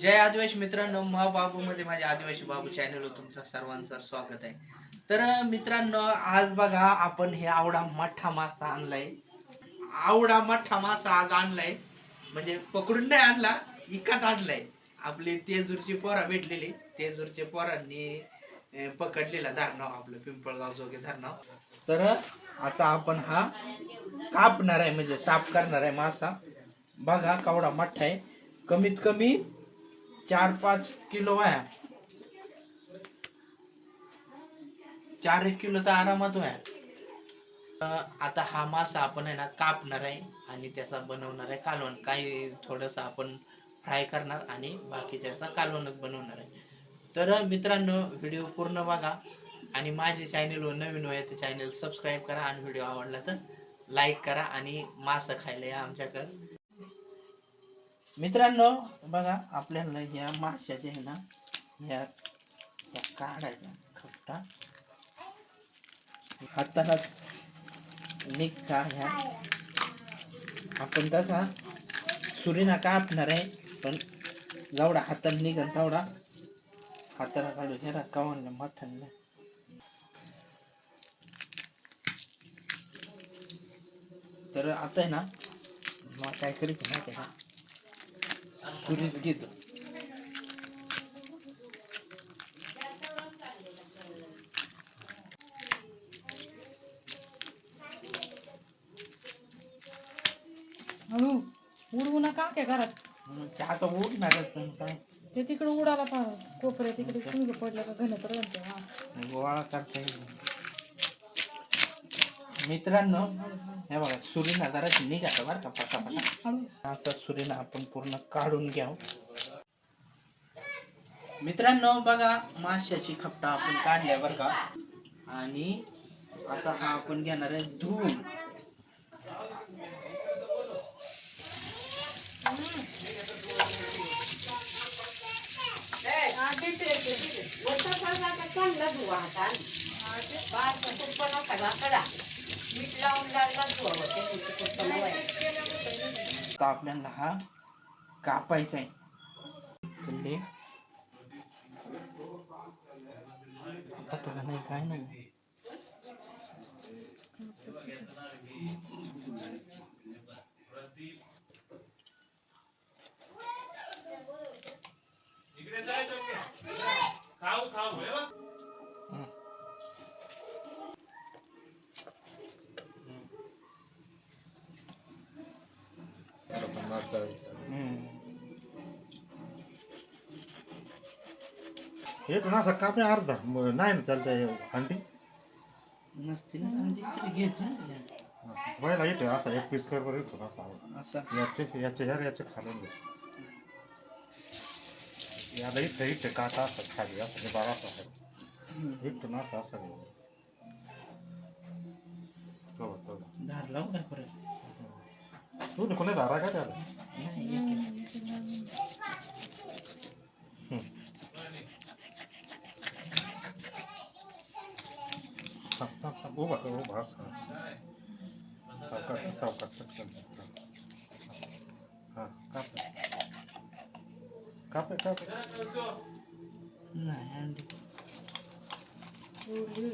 जय आदिवासी मित्रांनो महाबाबूमध्ये मध्ये माझ्या आदिवासी बाबू चॅनलवर तुमचा सर्वांचं स्वागत आहे. तर मित्रांनो आज बघा आपण हे आवडा मठ्ठा मासा आणलाय. आवडा मठ्ठा मासा आज आणलाय. म्हणजे पकडून नाही आणला इकात आणलाय. आपले तेजूरची पोरा भेटलेली. तेजूरच्या पोरांनी पकडलेला धरणाव आपलं पिंपळगाव जोगे धरणाव. तर आता आपण हा कापणार आहे म्हणजे साफ करणार आहे मासा. बघा कावडा मोठा आहे. कमीत कमी चार पाच किलो आहे. चार एक किलोचा आरामात व्हाया आता हा मासा आपण आहे ना कापणार आहे आणि त्याचा बनवणार आहे कालवण. काही थोडंसं आपण फ्राय करणार आणि बाकीच्याचा कालवणच बनवणार आहे. तर मित्रांनो व्हिडिओ पूर्ण बघा आणि माझे चॅनलवर नवीन आहे तर चॅनल सबस्क्राईब करा आणि व्हिडिओ आवडला तर लाईक करा आणि मासा खायला या आमच्याकडे. मित्रांनो बघा आपल्याला ह्या माशाचे आहे ना ह्या ह्या काढायच्या खपटा. हातालाच निघता ह्या आपण तसा सुरीना कापणार आहे पण जेवढा हाताला निघन तेवढा हाताला काढू ह्याला कवनला मठणला तर आता आहे ना मग काय करीत नाही का? सुरीच घेतो हळू उडवू नका काय घरात? मग ते आता उठणारच काय? ते तिकडे उडाला पा कोपऱ्या तिकडे शिंग पडलं का घन तर म्हणते हा. गोळा करता येईल. मित्रांनो हे बघा सुरीना जरा निघाला बरं का पटा पटा आता सुरीना आपण पूर्ण काढून घ्याव मित्रांनो बघा माशाची खपटा आपण काढल्या बरं का. आणि आता हा आपण घेणार आहे धुवून आता आपल्याला हा कापायचा आहे. आता पटकन नाही काय नाही हं. हे पण असं कापणे अर्धा म- नाही ना त्याला ते हंडी नसते ना अंडी तरी घ्यायची ना त्या. व्हायला येते असा एक पीस कर बरं येतो ना असा असं याचे याचे ह्या याचे खालून घे याला इथं इथं काटा असतात खाली असं ते बारा हं. इथं ना असं असं घे. तो बघ, तो बघ. धार लावू काय परत तू कोणी धारा का त्याला नाही एक- हं. थांब, थांब, थांब. उभा कर, उभा असं. सावकाश, सावकाश, सावकाश. हा, काप. काप, काप. नाही अंडी उडली.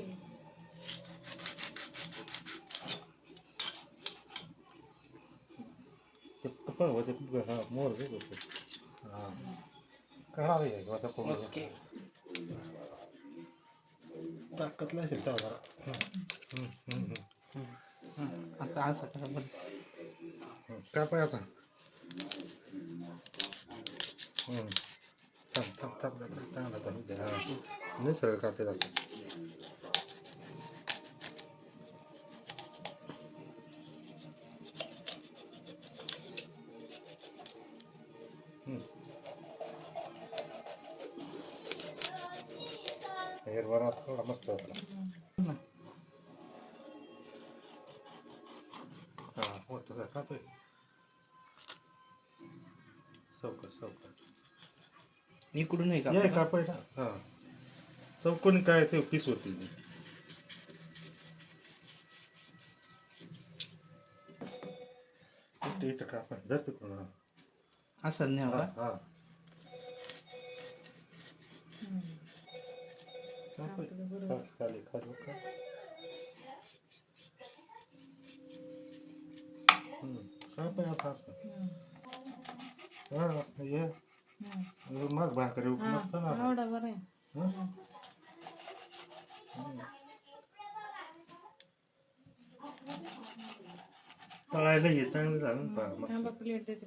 ते कपड होते हा मोर दे होते हा कळणार आहे का आता कोण ओके ताकदला असेल तेव्हा जरा हं, हं, हं, हं. हं. आता असं करा बरं हं. काप आहे आता हं. थांब थांब थांब थांब चांगला थांब हा नाही सरळ कापते जाते हेर बरा थोडा मस्त आपला हा होत काप चौकट चौकट इकडून नाही का कापाय हा. चौकोनी काय ते पीस होती इथं इथं कापाय. धर तिकडून हा असं नाही हा. मग भाकरी मस्त ना बरं तळायला हे चांगलं झालं ना पहा. प्लेट देते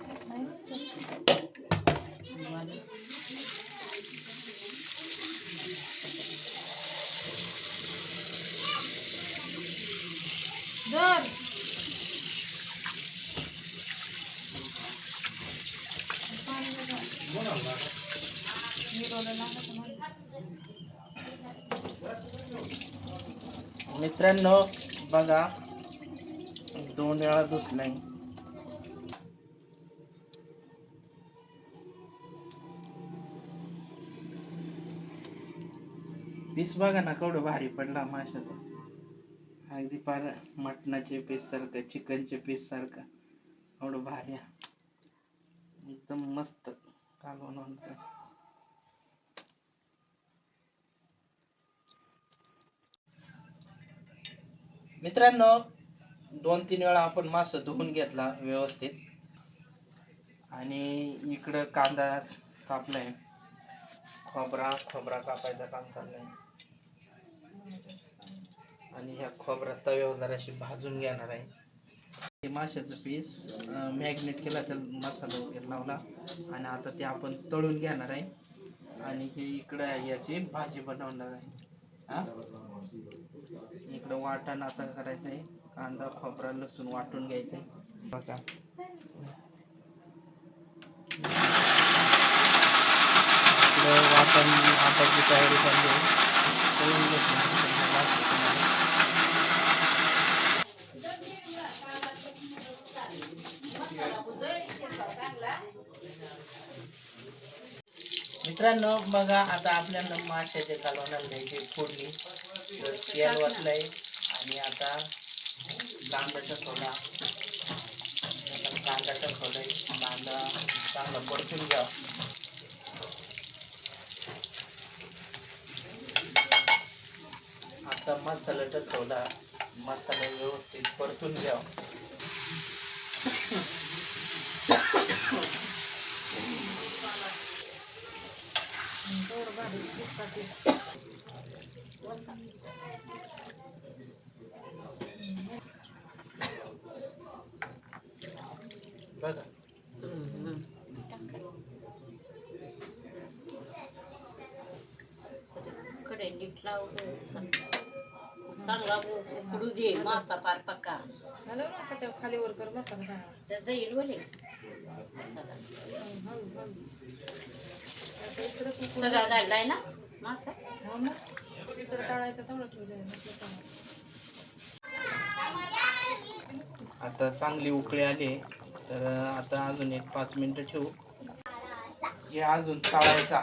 मित्रांनो बघा. दोन वेळा धुत नाही पीस बघा ना केवढं भारी पडला माशाचा. अगदी पार मटणाचे पीस सारखं चिकनचे पीस सारखं. एवढं भारी एकदम मस्त कालवण मित्रांनो दोन तीन वेळा आपण मास धुवून घेतला व्यवस्थित. आणि इकडं कांदा कापलाय. खोबरा खोबरा कापायचं काम चाललंय. आणि ह्या खोबरा तव्यावर जराशी भाजून घेणार आहे. माशाचं पीस मॅग्नेट केला तर मसाला वगैरे लावला. आणि आता ते आपण तळून घेणार आहे. आणि हे इकडं याची भाजी बनवणार आहे. हा? इकडं वाटण आता करायचं आहे कांदा खोबरा लसूण वाटून घ्यायचं आहे बघा. वाटण वाटायची तयारी चालली आहे तळून घेतलं समजा last मध्ये. मित्रांनो बघा आता आपल्याला माशाचे कालवणार द्यायची फोडणी. तर तेल वाटलंय आणि आता कांदा थोडा कांदा आहे कांदा चांगला परतून घ्या. आता मसाला टाकवला मसाला व्यवस्थित परतून घ्या तेवढं भारी पीस टाकले. बघा कडे नीट लाव. चांगला उकडू दे मासा पार पक्का. झालं ना त्या खाली. वर कर मसाला. त्याचं येईल बोले हळू, हळू, हळू. आता इकडं कुकू- सगळा घाललाय ना? मासा? तळायचं तेवढं आता चांगली उकळी आली तर आता अजून एक पाच मिनिटं ठेवू. हे अजून तळायचा.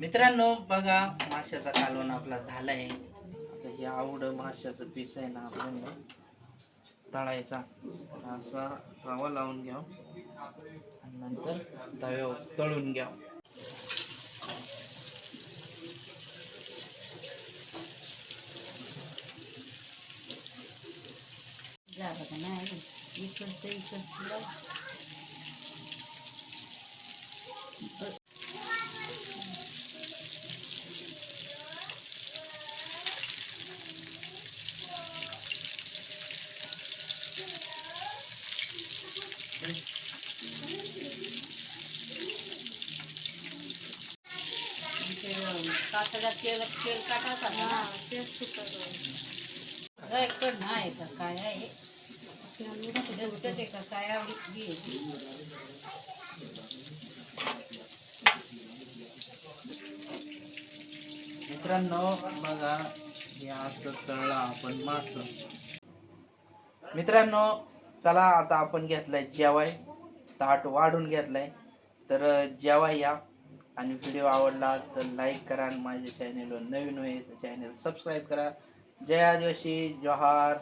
मित्रांनो बघा माशाचा कालवण आपला झालाय. आता हे आवड माशाचं पीस आहे ना आपण. तळायचा. असा रवा लावून घ्या आणि नंतर तव्यावर तळून घ्या झालं का नाही इकडचं इकडचं कातड्यात तेल तेल हा, ना नाही का काय आहे? मित्रांनो बघा हे असं तळलं आपण मास. मित्रांनो चला आता आपण घेतलाय जेवाय. ताट वाढून घेतलाय. तर जेवाय या. आणि व्हिडिओ आवडला तर लाईक करा आणि माझ्या चॅनेलवर नवीन होईल तर चॅनेल सबस्क्राईब करा. जय आदिवासी जोहार.